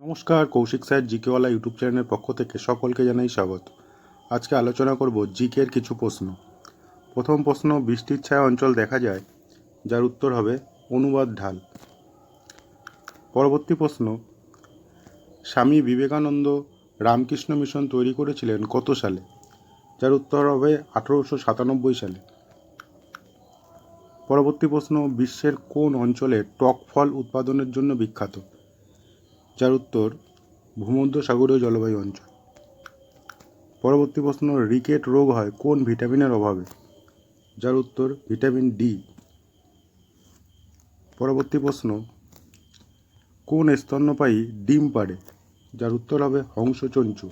নমস্কার, Kaushik sir, জিকেওয়ালা YouTube চ্যানেলের পক্ষ থেকে সকলকে জানাই স্বাগত। আজকে আলোচনা করব জিকের কিছু প্রশ্ন। প্রথম প্রশ্ন, বৃষ্টির ছায়া অঞ্চল দেখা যায়, যার উত্তর হবে অনুবাদ ঢাল। পরবর্তী প্রশ্ন, স্বামী বিবেকানন্দ রামকৃষ্ণ মিশন তৈরি করেছিলেন কত সালে? যার উত্তর হবে আঠেরোশো সাতানব্বই সালে। পরবর্তী প্রশ্ন, বিশ্বের কোন অঞ্চলে টক ফল উৎপাদনের জন্য বিখ্যাত? যার উত্তর ভূমধ্যসাগরীয় জলবায়ু অঞ্চল। পরবর্তী প্রশ্ন, রিকেট রোগ হয় কোন ভিটামিনের অভাবে? যার উত্তর ভিটামিন ডি। পরবর্তী প্রশ্ন, কোন স্তন্যপায়ী ডিম পাড়ে? যার উত্তর হবে হংসচঞ্চু।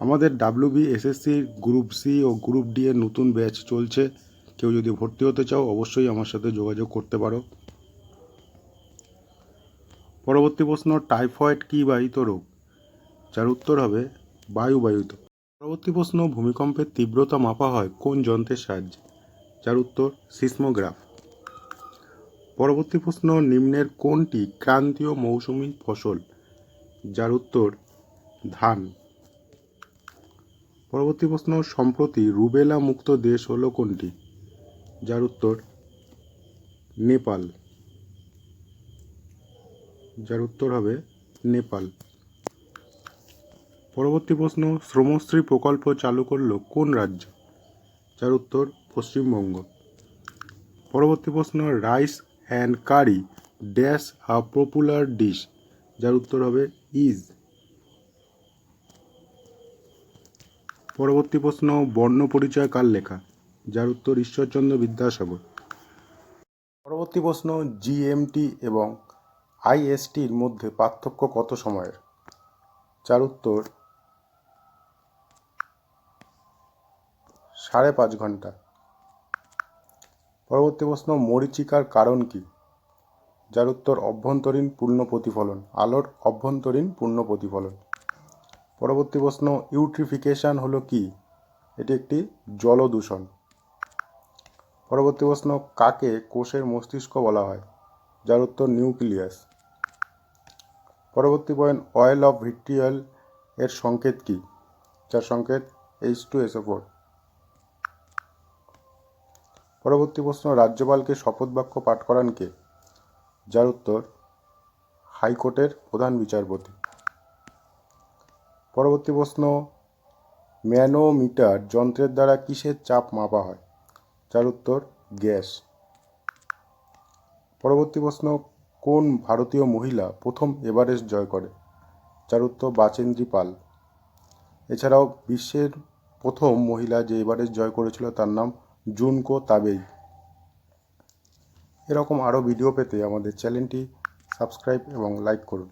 আমাদের ডাব্লিউবি এসএসসি গ্রুপ সি ও গ্রুপ ডি এর নতুন ব্যাচ চলছে। কেউ যদি ভর্তি হতে চাও, অবশ্যই আমার সাথে যোগাযোগ করতে পারো। পরবর্তী প্রশ্ন, টাইফয়েড কী বাহিত রোগ? যার উত্তর হবে বায়ুবাহিত পরবর্তী প্রশ্ন, ভূমিকম্পের তীব্রতা মাপা হয় কোন যন্ত্রের সাহায্যে? যার উত্তর, সিসমোগ্রাফ। পরবর্তী প্রশ্ন, নিম্নের কোনটি ক্রান্তীয় মৌসুমি ফসল? যার উত্তর, ধান। পরবর্তী প্রশ্ন, সম্প্রতি রুবেলা মুক্ত দেশ হলো কোনটি? যার উত্তর, নেপাল। যার উত্তর হবে নেপাল। পরবর্তী প্রশ্ন, শ্রমশ্রী প্রকল্প চালু করল কোন রাজ্য? যার উত্তর, পশ্চিমবঙ্গ। পরবর্তী প্রশ্ন, rice and curry, dash a popular dish. যার উত্তর হবে ইজ। পরবর্তী প্রশ্ন, বর্ণ পরিচয় কার লেখা? যার উত্তর ঈশ্বরচন্দ্র বিদ্যাসাগর। পরবর্তী প্রশ্ন জিএমটি এবং আইএসটির মধ্যে পার্থক্য কত সময়ের? যার উত্তর। সাড়ে পাঁচ ঘণ্টা। পরবর্তী প্রশ্ন, মরীচিকার কারণ কি? যার উত্তর, অভ্যন্তরীণ পূর্ণ প্রতিফলন। আলোর অভ্যন্তরীণ পূর্ণ প্রতিফলন। পরবর্তী প্রশ্ন, ইউট্রিফিকেশন হলো কি? এটি একটি জলদূষণ। পরবর্তী প্রশ্ন, কাকে কোষের মস্তিষ্ক বলা হয়? যার উত্তর, নিউক্লিয়াস। পরবর্তী পয়েন্ট অয়েল অফ ভিট্রিয়াল এর সংকেত কি? যার সংকেত এইচ টু এসও ফোর পরবর্তী প্রশ্ন, রাজ্যপালকে শপথ বাক্য পাঠ করান কে? যার উত্তর, হাইকোর্টের প্রধান বিচারপতি। পরবর্তী প্রশ্ন, ম্যানোমিটার যন্ত্রের দ্বারা কিসের চাপ মাপা হয়? যার উত্তর, গ্যাস। পরবর্তী প্রশ্ন কোন ভারতীয় মহিলা প্রথম এভারেস্ট জয় করে? যার উত্তর বাচেন্দ্রী পাল। এছাড়াও বিশ্বের প্রথম মহিলা যে এভারেস্ট জয় করেছিল তার নাম জুনকো তাবেই। এরকম আরও ভিডিও পেতে আমাদের চ্যানেলটি সাবস্ক্রাইব এবং লাইক করুন।